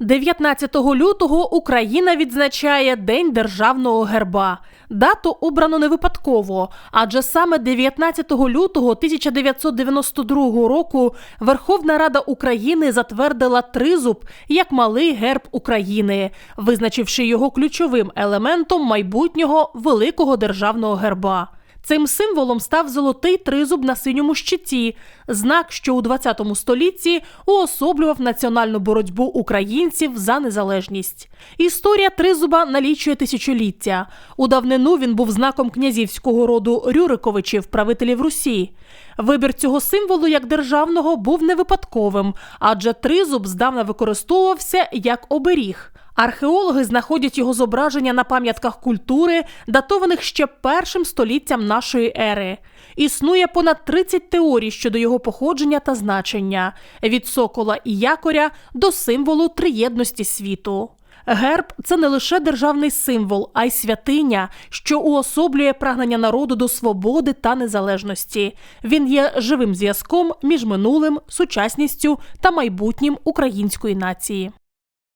19 лютого Україна відзначає День державного герба. Дату обрано не випадково, адже саме 19 лютого 1992 року Верховна Рада України затвердила тризуб як малий герб України, визначивши його ключовим елементом майбутнього великого державного герба. Цим символом став золотий тризуб на синьому щиті, знак, що у 20 столітті уособлював національну боротьбу українців за незалежність. Історія тризуба налічує тисячоліття. У давнину він був знаком князівського роду Рюриковичів, правителів Русі. Вибір цього символу як державного був не випадковим, адже тризуб здавна використовувався як оберіг. Археологи знаходять його зображення на пам'ятках культури, датованих ще першим століттям нашої ери. Існує понад 30 теорій щодо його походження та значення від сокола і якоря до символу триєдності світу. Герб це не лише державний символ, а й святиня, що уособлює прагнення народу до свободи та незалежності. Він є живим зв'язком між минулим, сучасністю та майбутнім української нації.